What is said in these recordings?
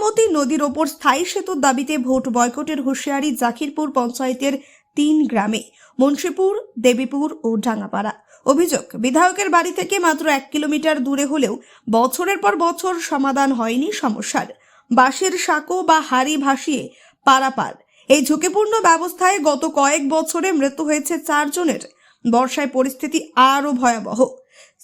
নদীর ওপর স্থায়ী সেতুর দাবিতে ভোট বয়কটের হুঁশিয়ারি জাকিরপুর পঞ্চায়েতের তিন গ্রামে, মুন্সিপুর, দেবীপুর ও ডাঙ্গাপাড়া। অভিযোগ, বিধায়কের বাড়ি থেকে মাত্র এক কিলোমিটার দূরে হলেও বছরের পর বছর সমাধান হয়নি সমস্যার। বাঁশের সাঁকো বা হাড়ি ভাসিয়ে পারাপার। এই ঝুঁকিপূর্ণ ব্যবস্থায় গত কয়েক বছরে মৃত্যু হয়েছে চারজনের। বর্ষায় পরিস্থিতি আরও ভয়াবহ।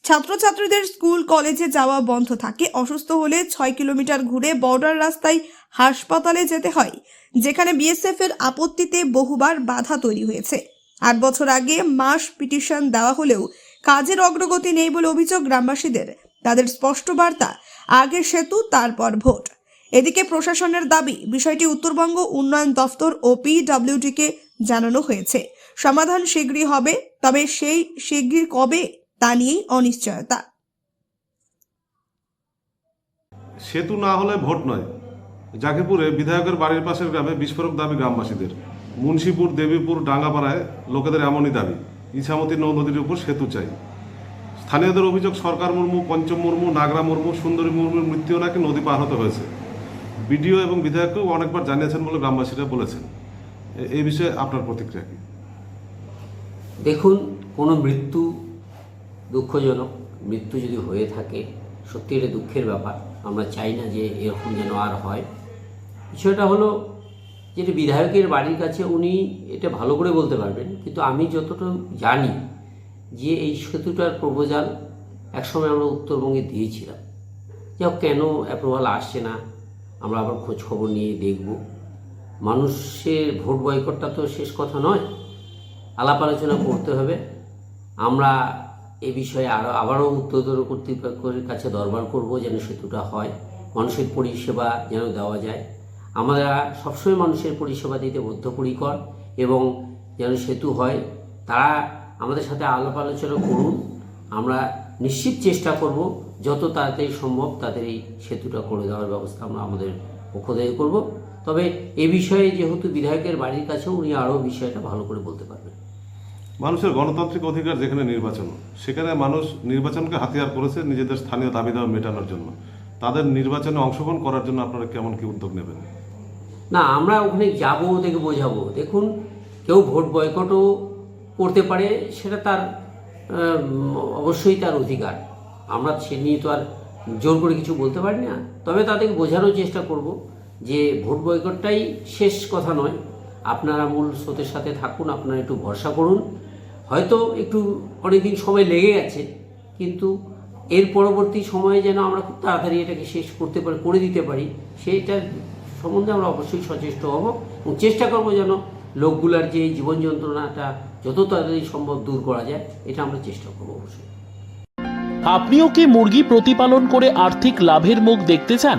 ছাত্রছাত্রীদের স্কুল, কলেজে যাওয়া বন্ধ থাকে। অসুস্থ হলে ছয় কিলোমিটার ঘুরে বর্ডার রাস্তায় হাসপাতালে যেতে হয়, যেখানে বিএসএফ এর আপত্তিতে বহুবার বাধা তৈরি হয়েছে। আট বছর আগে মাস পিটিশন দেওয়া হলেও কাজের অগ্রগতি নেই বলে অভিযোগ গ্রামবাসীদের। তাদের স্পষ্ট বার্তা, আগে সেতু, তারপর ভোট। এদিকে প্রশাসনের দাবি, বিষয়টি উত্তরবঙ্গ উন্নয়ন দফতর ও পিডব্লিউডিকে জানানো হয়েছে। সমাধান শীঘ্রই হবে, তবে সেই শীঘ্রই কবে তা নিয়েই অনিশ্চয়তা। সেতু না হলে ভোট নয়। জাকিপুরে বিধায়কের বাড়ির পাশের গ্রামে বিস্ফোরক দাবি গ্রামবাসীদের। মুন্সিপুর দেবীপুর ডাঙ্গাপাড়ায় লোকেদের এমনই দাবি ইছামতি নৌ নদীর উপর সেতু চাই। স্থানীয়দের অভিযোগ সরকার মুর্মু পঞ্চম মুর্মু নাগরা মুর্মু সুন্দরী মুর্মুর মৃত্যু নাকি নদী পার হতে হয়েছে। বিডিও এবং বিধায়ককেও অনেকবার জানিয়েছেন বলে গ্রামবাসীরা বলেছেন। এই বিষয়ে আপনার প্রতিক্রিয়া কি? দেখুন কোনো মৃত্যু দুঃখজনক, মৃত্যু যদি হয়ে থাকে, সত্যি এটা দুঃখের ব্যাপার। আমরা চাই না যে এরকম যেন আর হয়। বিষয়টা হলো যেটা বিধায়কের বাড়ির কাছে উনি এটা ভালো করে বলতে পারবেন, কিন্তু আমি যতটা জানি যে এই সেতুটার প্রপোজাল একসময় আমরা উত্তরবঙ্গে দিয়েছিলাম। যাও কেন অ্যাপ্রুভাল আসছে না, আমরা আবার খোঁজ খবর নিয়ে দেখব। মানুষের ভোট বয়কটটা তো শেষ কথা নয়। আলাপ আলোচনা করতে হবে। আমরা এ বিষয়ে আরও আবারও উত্তর কর্তৃপক্ষের কাছে দরবার করব যেন সেতুটা হয়, মানুষের পরিষেবা যেন দেওয়া যায়। আমরা সবসময় মানুষের পরিষেবা দিতে বদ্ধপরিকর এবং যেন সেতু হয়, তারা আমাদের সাথে আলাপ আলোচনা করুন, আমরা নিশ্চিত চেষ্টা করব যত তাড়াতাড়ি সম্ভব তাদের এই সেতুটা করে দেওয়ার ব্যবস্থা আমরা আমাদের পক্ষ থেকে করব। তবে এ বিষয়ে যেহেতু বিধায়কের বাড়ির কাছেও উনি আরও বিষয়টা ভালো করে বলতে পারবেন। মানুষের গণতান্ত্রিক অধিকার যেখানে নির্বাচন, সেখানে মানুষ নির্বাচনকে হাতিয়ার করেছে নিজেদের স্থানীয় দাবি দাবা মেটানোর জন্য। তাদের নির্বাচনে অংশগ্রহণ করার জন্য আপনারা কেমন কি উদ্যোগ নেবেন? না, আমরা ওখানে যাব ওদেরকে বোঝাবো। দেখুন, কেউ ভোট বয়কটও করতে পারে, সেটা তার অবশ্যই তার অধিকার। আমরা সে নিয়ে তো আর জোর করে কিছু বলতে পারি না। তবে তাদেরকে বোঝানোর চেষ্টা করব যে ভোট বয়কটটাই শেষ কথা নয়। আপনারা মূল স্রোতের সাথে থাকুন, আপনারা একটু ভরসা করুন। হয়তো একটু অনেকদিন সময় লেগে গেছে, কিন্তু এর পরবর্তী সময়ে যেন আমরা খুব তাড়াতাড়ি এটাকে শেষ করতে পারি, করে দিতে পারি সেইটার সম্বন্ধে আমরা অবশ্যই সচেষ্ট হব এবং চেষ্টা করব যেন লোকগুলার যে জীবন যন্ত্রণাটা যত তাড়াতাড়ি সম্ভব দূর করা যায়, এটা আমরা চেষ্টা করব অবশ্যই। আপনিও কি মুরগি প্রতিপালন করে আর্থিক লাভের মুখ দেখতে চান?